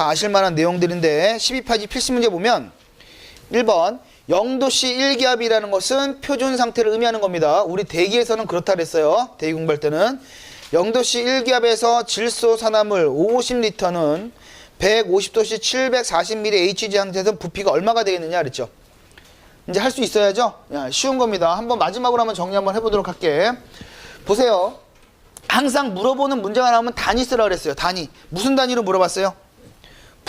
다 아실 만한 내용들인데 12파지 필수 문제 보면 1번 0도씨 1기압이라는 것은 표준 상태를 의미하는 겁니다. 우리 대기에서는 그렇다 그랬어요. 대기 공부할 때는 0도씨 1기압에서 질소 산화물 50리터는 150도씨 740ml HG 상태에서 부피가 얼마가 되겠느냐 그랬죠. 이제 할 수 있어야죠. 야, 쉬운 겁니다. 한번 마지막으로 한번 정리 한번 해보도록 할게. 보세요. 항상 물어보는 문제가 나오면 단위 쓰라 그랬어요. 단위. 무슨 단위로 물어봤어요?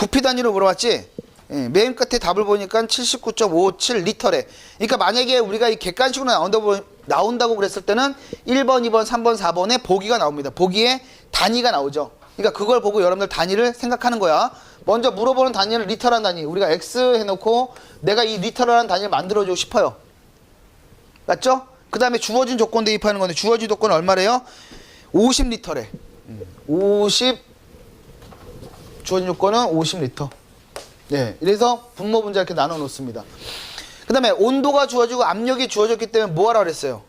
부피 단위로 물어봤지? 예, 맨 끝에 답을 보니까 79.57 리터래. 그러니까 만약에 우리가 이 객관식으로 나온다고, 나온다고 그랬을 때는 1번, 2번, 3번, 4번에 보기가 나옵니다. 보기에 단위가 나오죠. 그러니까 그걸 보고 여러분들 단위를 생각하는 거야. 먼저 물어보는 단위는 리터라는 단위. 우리가 X 해놓고 내가 이 리터라는 단위를 만들어주고 싶어요. 맞죠? 그 다음에 주어진 조건 대입하는 건데 주어진 조건은 얼마래요? 50리터래. 50 주어진 조건은 50리터. 네, 이래서 분모 분자 이렇게 나눠 놓습니다. 그 다음에 온도가 주어지고 압력이 주어졌기 때문에 뭐 하라 그랬어요?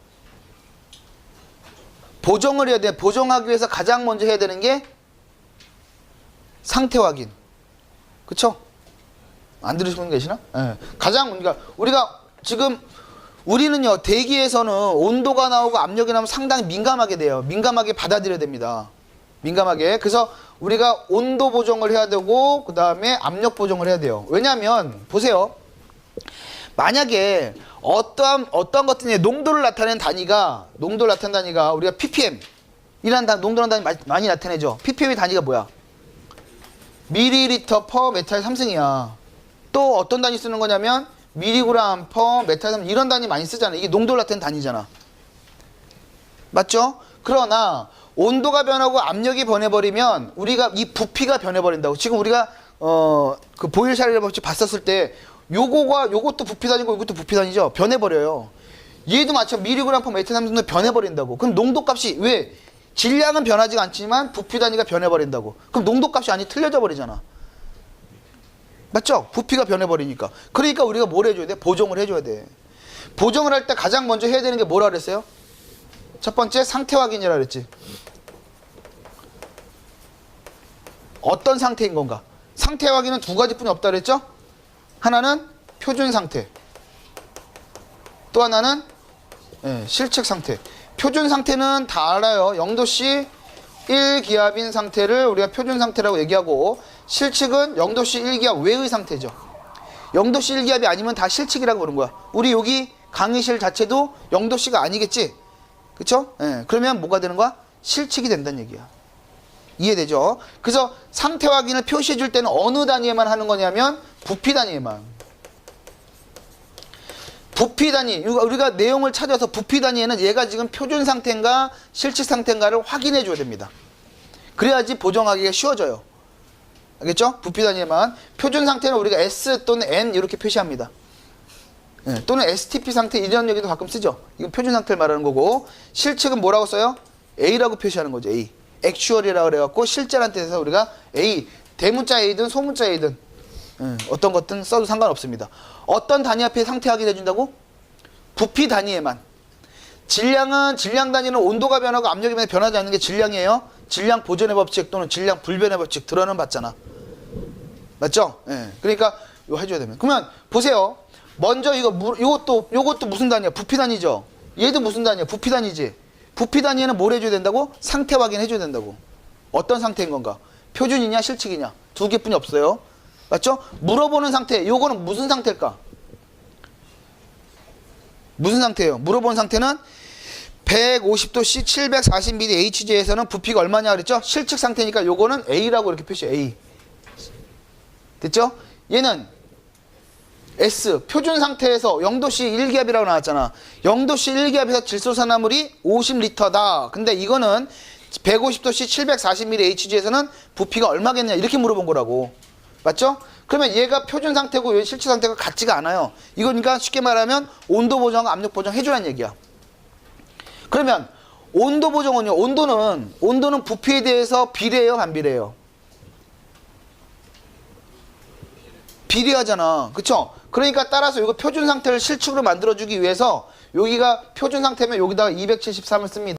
보정을 해야 돼. 보정하기 위해서 가장 먼저 해야 되는 게 상태 확인. 그쵸? 안 들으시는 분 계시나? 예. 가장, 그러니까 우리가 지금 우리는요, 대기에서는 온도가 나오고 압력이 나오면 상당히 민감하게 돼요. 민감하게 받아들여야 됩니다. 민감하게. 그래서 우리가 온도 보정을 해야 되고, 그 다음에 압력 보정을 해야 돼요. 왜냐면, 보세요. 만약에 어떠한, 어떠한 것들이 농도를 나타내는 단위가, 농도를 나타내는 단위가 우리가 ppm, 이라는 단, 농도라는 단위 많이, 많이 나타내죠. ppm의 단위가 뭐야? 미리리터 퍼 메탈 3승이야. 또 어떤 단위 쓰는 거냐면 미리그램 퍼 메탈 3 이런 단위 많이 쓰잖아. 이게 농도를 나타내는 단위잖아. 맞죠? 그러나 온도가 변하고 압력이 변해버리면 우리가 이 부피가 변해버린다고. 지금 우리가 어 그 보일 샤례를 봤었을 때 요거가 요것도 부피 단위고 이것도 부피 단위죠. 변해버려요. 얘도 마찬가지 미리그램 퍼 메탈 3승도 변해버린다고. 그럼 농도값이 왜? 질량은 변하지가 않지만 부피 단위가 변해버린다고. 그럼 농도값이 아니 틀려져 버리잖아. 맞죠? 부피가 변해버리니까. 그러니까 우리가 뭘 해줘야 돼? 보정을 해줘야 돼. 보정을 할 때 가장 먼저 해야 되는 게 뭐라 그랬어요? 첫 번째 상태 확인이라 그랬지. 어떤 상태인 건가? 상태 확인은 두 가지뿐이 없다 그랬죠? 하나는 표준 상태. 또 하나는 예, 실측 상태. 표준 상태는 다 알아요. 0도씨 1기압인 상태를 우리가 표준 상태라고 얘기하고 실측은 0도씨 1기압 외의 상태죠. 0도씨 1기압이 아니면 다 실측이라고 부르는 거야. 우리 여기 강의실 자체도 0도씨가 아니겠지? 그쵸? 예, 그러면 뭐가 되는 거야? 실측이 된다는 얘기야. 이해되죠? 그래서 상태 확인을 표시해 줄 때는 어느 단위에만 하는 거냐면 부피 단위에만. 부피 단위 우리가 내용을 찾아서 부피 단위에는 얘가 지금 표준 상태인가 실측 상태인가를 확인해 줘야 됩니다. 그래야지 보정하기가 쉬워져요. 알겠죠? 부피 단위에만 표준 상태는 우리가 S 또는 N 이렇게 표시합니다. 예, 또는 STP 상태 이런 얘기도 가끔 쓰죠. 이건 표준 상태를 말하는 거고 실측은 뭐라고 써요? A라고 표시하는 거죠. A. 액츄얼이라고 그래갖고 실제란 뜻에서 우리가 A 대문자 A든 소문자 A든 예, 어떤 것든 써도 상관없습니다. 어떤 단위 앞에 상태 확인해 준다고? 부피 단위에만. 질량은 질량 단위는 온도가 변하고 압력이 변하지 않는 게 질량이에요. 질량 보존의 법칙 또는 질량 불변의 법칙 들어는 봤잖아. 맞죠? 예. 그러니까 이거 해줘야 됩니다. 그러면 보세요. 먼저 이거 무, 이것도 이것도 무슨 단위야? 부피 단위죠. 얘도 무슨 단위야? 부피 단위지. 부피 단위에는 뭘 해줘야 된다고? 상태 확인해 줘야 된다고. 어떤 상태인 건가? 표준이냐 실측이냐 두 개뿐이 없어요. 맞죠? 물어보는 상태. 요거는 무슨 상태일까? 무슨 상태예요? 물어본 상태는 150도 C 740ml HG에서는 부피가 얼마냐 그랬죠? 실측 상태니까 요거는 A라고 이렇게 표시해. A. 됐죠? 얘는 S 표준 상태에서 0도씨 1기압이라고 나왔잖아. 0도씨 1기압에서 질소산화물이 50리터다. 근데 이거는 150도씨 740ml HG에서는 부피가 얼마겠냐 이렇게 물어본 거라고. 맞죠? 그러면 얘가 표준 상태고 얘 실제 상태가 같지가 않아요. 이거니까 쉽게 말하면 온도 보정, 압력 보정 해주라는 얘기야. 그러면 온도 보정은요. 온도는 온도는 부피에 대해서 비례해요, 반비례해요? 비례하잖아. 그쵸? 그러니까 따라서 이거 표준 상태를 실측으로 만들어주기 위해서 여기가 표준 상태면 여기다가 273을 씁니다.